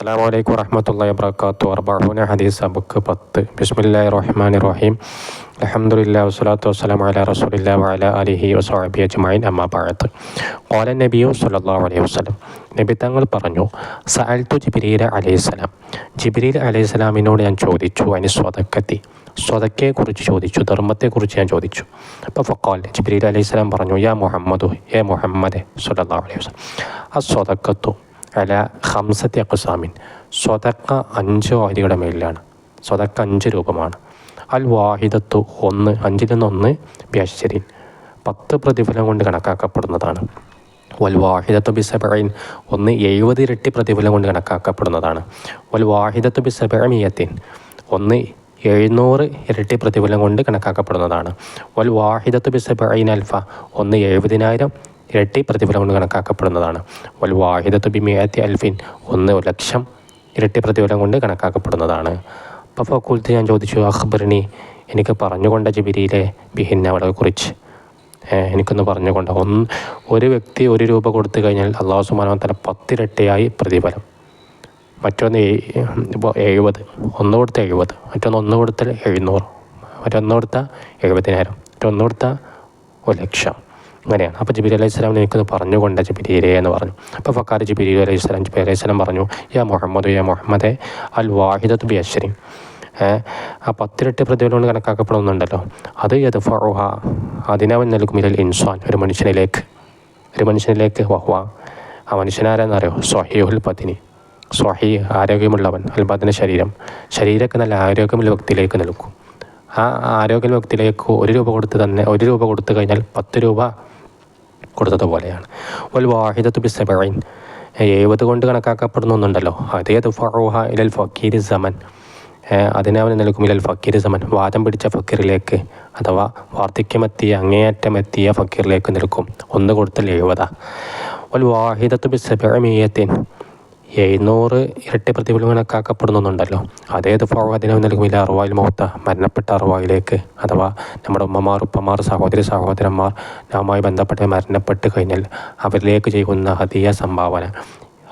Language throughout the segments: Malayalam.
അസ്സാം വലൈക്കും വറഹമത്തല്ലാ വാബർക്കാത്തു അർബാഹുന ഹദീസ് ബുക്ക് പത്ത്. ബിസ്മില്ലാ റഹ്മാൻ റഹീം അലഹമുല്ലാ വസ്സലാത്തു വസ്സലാം അല റസൂലില്ലാ വല അലിഹി വസ്വഹബി അജ്മൈൻ അമ്മ പാഴത്ത് ഖാല നബിയു സല്ലല്ലാഹു അലൈഹി വസല്ലം. നബി തങ്ങൾ പറഞ്ഞു സഅൽതു ജിബ്രീൽ അലൈഹിസ്സലാം ജിബ്രീൽ അലൈഹിസ്സലാമിനോട് ഞാൻ ചോദിച്ചു അതിന് സ്വതക്കത്തി സ്വതക്കയെക്കുറിച്ച് ചോദിച്ചു ധർമ്മത്തെക്കുറിച്ച് ഞാൻ ചോദിച്ചു. അപ്പോൾ ഫക്കോൽ ജിബ്രീൽ അലൈഹിസ്സലാം പറഞ്ഞു യാ മുഹമ്മദു എ മുഹമ്മദ് സല്ലല്ലാഹു അലൈഹി വസല്ലം. ആ സ്വതക്കത്തു അല ഹംസത്തെ അക്കുസാമിൻ സ്വതക്ക അഞ്ച് വാരിയുടെ മേലിലാണ്. സ്വതക്ക അഞ്ച് രൂപമാണ്. അൽ വാഹിദത്തു ഒന്ന് അഞ്ചിൽ നിന്ന് ഒന്ന് ബിയശ്ശരീൻ പത്ത് പ്രതിഫലം കൊണ്ട് കണക്കാക്കപ്പെടുന്നതാണ്. വൽ വാഹിദത്തു ബി സബൈൻ ഒന്ന് എഴുപത് ഇരട്ടി പ്രതിഫലം കൊണ്ട് കണക്കാക്കപ്പെടുന്നതാണ്. വൽ വാഹിദത്തു ബി സബമിയത്തിൻ ഒന്ന് എഴുന്നൂറ് ഇരട്ടി പ്രതിഫലം കൊണ്ട് കണക്കാക്കപ്പെടുന്നതാണ്. വൽ വാഹിദത്തു ബി സബൈൻ അൽഫ. ഒന്ന് എഴുപതിനായിരം ഇരട്ടി പ്രതിഫലം കൊണ്ട് കണക്കാക്കപ്പെടുന്നതാണ്. വൽ വാഹിദത്ത് ബി മിയത്തി അൽഫിൻ ഒന്ന് ലക്ഷം ഇരട്ടി പ്രതിഫലം കൊണ്ട് കണക്കാക്കപ്പെടുന്നതാണ്. അപ്പോൾ ഫക്കൂലത്ത് ഞാൻ ചോദിച്ചു അഖ്ബറിനി എനിക്ക് പറഞ്ഞുകൊണ്ട ജിബിരിയിലെ ബിഹിന്നവളെ കുറിച്ച് എനിക്കൊന്ന് പറഞ്ഞുകൊണ്ട്? ഒന്ന് ഒരു വ്യക്തി ഒരു രൂപ കൊടുത്തു കഴിഞ്ഞാൽ അള്ളാഹു സുബാന തന്നെ പത്തിരട്ടിയായി പ്രതിഫലം. മറ്റൊന്ന് എഴുപത്. ഒന്ന് കൊടുത്ത എഴുപത്. മറ്റൊന്ന് ഒന്ന് കൊടുത്താൽ എഴുന്നൂറ്. മറ്റൊന്ന് കൊടുത്താൽ എഴുപതിനായിരം. മറ്റൊന്ന് കൊടുത്താൽ ഒരു ലക്ഷം. അങ്ങനെയാണ് അപ്പോൾ ജിബിരി അലൈഹി സ്വലാം എനിക്കൊന്ന് പറഞ്ഞുകൊണ്ട് ജിബിരിയിലെ എന്ന് പറഞ്ഞു. അപ്പോൾ ഫക്കാർ ജിബിരി അലൈഹി സ്വലാം ജിബിരി അലൈഹി സ്വലാം പറഞ്ഞു യാ മുഹമ്മദ് യാ മുഹമ്മദ് അൽ വാഹിദത്ത് ബി അശ്വരി ആ പത്തിരട്ടി പ്രതിഫലം കണക്കാക്കപ്പെടുന്നുണ്ടല്ലോ. അത് യത് ഫറുഹ അതിനവൻ നൽകും ഇതിൽ ഇൻസാൻ ഒരു മനുഷ്യനിലേക്ക്. ഒരു മനുഷ്യനിലേക്ക് വഹ്വ. ആ മനുഷ്യനാരെന്നറിയോ സ്വഹീഹുൽ പത്തിനി സ്വഹി ആരോഗ്യമുള്ളവൻ അൽബാദിന്റെ ശരീരം. ശരീരമൊക്കെ നല്ല ആരോഗ്യമുള്ള വ്യക്തിയിലേക്ക് നൽകും. ആ ആരോഗ്യമുള്ള വ്യക്തിയിലേക്ക് ഒരു രൂപ കൊടുത്ത് തന്നെ ഒരു രൂപ കൊടുത്തു കഴിഞ്ഞാൽ പത്ത് രൂപ കൊടുത്തതുപോലെയാണ്. ഒരു വാഹിദത്തു ബി എഴുപത് കൊണ്ട് കണക്കാക്കപ്പെടുന്നുണ്ടല്ലോ അതേത് ഫറൂഹ ഇലൽ ഫക്കീർ സമൻ. അതിനെ നൽകും ഇലൽ ഫക്കീർ സമൻ. വാദം പിടിച്ച ഫക്കീറിലേക്ക് അഥവാ വാർദ്ധക്യമെത്തിയ അങ്ങേയറ്റമെത്തിയ ഫക്കീറിലേക്ക് നിൽക്കും. ഒന്ന് കൊടുത്തൽ എഴുപതാ. ഒരു വാഹിദത്തു ബി എഴുന്നൂറ് ഇരട്ടി പ്രതിഫലം കണക്കാക്കപ്പെടുന്നുണ്ടല്ലോ അതേത് ഫവാദിനെ നൽകുമില്ല അറുവായിൽ മുഹത്ത മരണപ്പെട്ട അറുവായിലേക്ക് അഥവാ നമ്മുടെ ഉമ്മമാർ ഉപ്പമാർ സഹോദരി സഹോദരന്മാർ നാമായി ബന്ധപ്പെട്ട് മരണപ്പെട്ട് കഴിഞ്ഞാൽ അവരിലേക്ക് ചെയ്യുന്ന ഹതിയ സംഭാവന.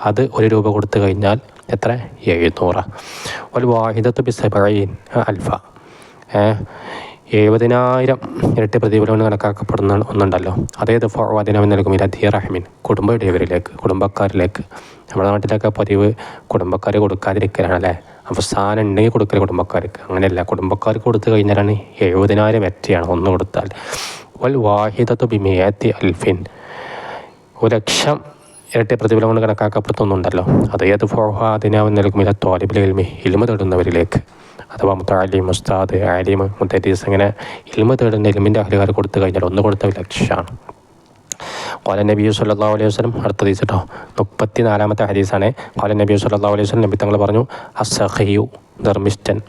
അത് ഒരു രൂപ കൊടുത്തു കഴിഞ്ഞാൽ എത്ര? എഴുന്നൂറ്. ഒരു വാഹിദത്ത് ബിസബൈൻ അൽഫ. എഴുപതിനായിരം ഇരട്ടി പ്രതിഫലം കണക്കാക്കപ്പെടുന്ന ഒന്നുണ്ടല്ലോ. അതേത് ഫവാദിനെ നൽകും ഇരധിയ റഹ്മീൻ. കുടുംബ ഇടയവരിലേക്ക് കുടുംബക്കാരിലേക്ക്. നമ്മുടെ നാട്ടിലൊക്കെ പതിവ് കുടുംബക്കാർ കൊടുക്കാതിരിക്കലാണ് അല്ലേ? അവസാനം ഉണ്ടെങ്കിൽ കൊടുക്കൽ കുടുംബക്കാർക്ക്. അങ്ങനെയല്ല കുടുംബക്കാർക്ക് കൊടുത്തു കഴിഞ്ഞാലാണ് എഴുപതിനായിരം എറ്റയാണ് ഒന്ന് കൊടുത്താൽ. വൽ വാഹിദത്തു ബിമിയത്തി അൽഫിൻ. ഒരു ലക്ഷം ഇരട്ടി പ്രതിഫലം കൊണ്ട് കണക്കാക്കപ്പെടുത്തുന്നുണ്ടല്ലോ അത് ഏത് നൽകും ഇല്ല തോലിബിലെ ഇൽമി ഇൽമ തേടുന്നവരിലേക്ക്. അഥവാ മുത്താലിം മുസ്താദ് ആലിം മുത്തരീസ് അങ്ങനെ ഇൽമ തേടുന്ന ഇൽമിന്റെ അഹലുകാർ കൊടുത്തു കഴിഞ്ഞാൽ ഒന്ന് കൊടുത്ത ലക്ഷ്യമാണ് കോല നബി സല്ലാ അലൈഹി വസ്ലം അടുത്ത ദിവസം കേട്ടോ മുപ്പത്തി നാലാമത്തെ ഹദീസാണ്. കോല നബി സല്ലാ അലൈഹി വസ്ലം നബി തങ്ങൾ പറഞ്ഞു അസഹയു ധർമ്മിഷ്ടൻ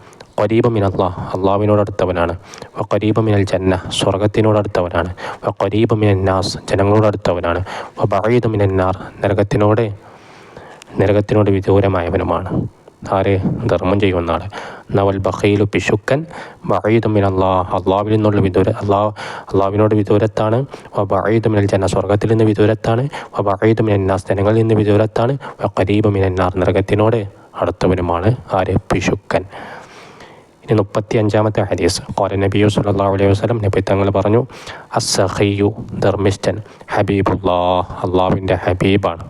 ഖരീബ അള്ളാഹുവിനോട് അടുത്തവനാണ്. വ ഖരീബ മിനൽ ജന്ന സ്വർഗത്തിനോട് അടുത്തവനാണ്. വ ഖരീബ മിനൻ നാസ് ജനങ്ങളോട് അടുത്തവനാണ്. വ ബഴീദ മിനന്നാർ നരകത്തിനോട് നരകത്തിനോട് വിദൂരമായവനുമാണ്. ആര് ധർമ്മം ചെയ്യുന്ന ആൾ നവൽ ബഹയിലു പിശുക്കൻ ബഹീദുമിൻ അള്ളാഹ് അള്ളാവിൽ നിന്നുള്ള വിദൂര അള്ളാഹ് അള്ളാവിനോട് വിദൂരത്താണ്. ബഹീദുമിനൽ ജന സ്വർഗത്തിൽ നിന്ന് വിദൂരത്താണ്. ബഹീദുമിൻ നാസ് ജനങ്ങളിൽ നിന്ന് വിദൂരത്താണ്. കരീബുമിൻ എന്നാർ നരകത്തിനോട് അടുത്തവനുമാണ് ആര്? പിശുക്കൻ. ഇനി മുപ്പത്തി അഞ്ചാമത്തെ ഹദീസ്. കോല നബിയു സല്ലാ അലൈഹി വസ്ലം നബി തങ്ങൾ പറഞ്ഞു അസഹയ്യു ധർമ്മിഷ്ടൻ ഹബീബുല്ലാ. അള്ളാവിന്റെ ഹബീബാണ്.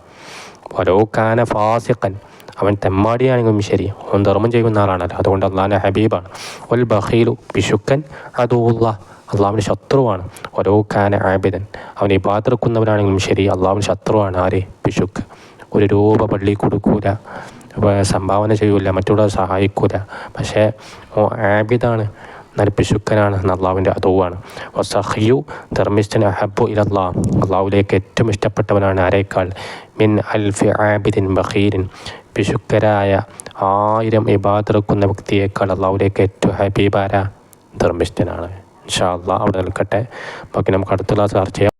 ഫാസിഖൻ അവൻ തെമ്മാടിയാണെങ്കിലും ശരി. അവൻ ധർമ്മം ചെയ്യുന്ന ആളാണല്ലോ. അതുകൊണ്ട് അള്ളാഹിന്റെ ഹബീബാണ്. ഒൽ ബഹീലു പിശുക്കൻ അതുള്ള അള്ളാഹുവിന്റെ ശത്രുവാണ്. ഓരോ കാന ആബിദൻ. അവൻ ഈ പാത്തെടുക്കുന്നവനാണെങ്കിലും ശരി. അള്ളാഹുവിന്റെ ശത്രുവാണ്. ആരെ? പിശുക്ക് ഒരു രൂപ പള്ളി കൊടുക്കൂല. സംഭാവന ചെയ്യൂല. മറ്റുള്ളവരെ സഹായിക്കൂല. പക്ഷേ ആബിദാണ്. എന്നാൽ പിശുക്കനാണ് അള്ളാഹുവിന്റെ അതുവാണ് വസഹിയു ധർമ്മിസ്റ്റൻ അഹബു ഇല അള്ളാഹുലേക്ക് ഏറ്റവും ഇഷ്ടപ്പെട്ടവനാണ് ആരേക്കാൾ? മിൻ അൽഫി ആബിദിൻ ബഹീരിൻ പിശുക്കരായ ആയിരം ഇബാദറുക്കുന്ന വ്യക്തിയേക്കാൾ അള്ളാഹുലേക്ക് ഏറ്റവും ഹബീബാര ധർമ്മിഷ്ഠനാണ്. ഇൻഷാ അള്ളാഹ് അവിടെ നിൽക്കട്ടെ. ബാക്കി നമുക്ക് അടുത്തുള്ള ചർച്ച ചെയ്യാം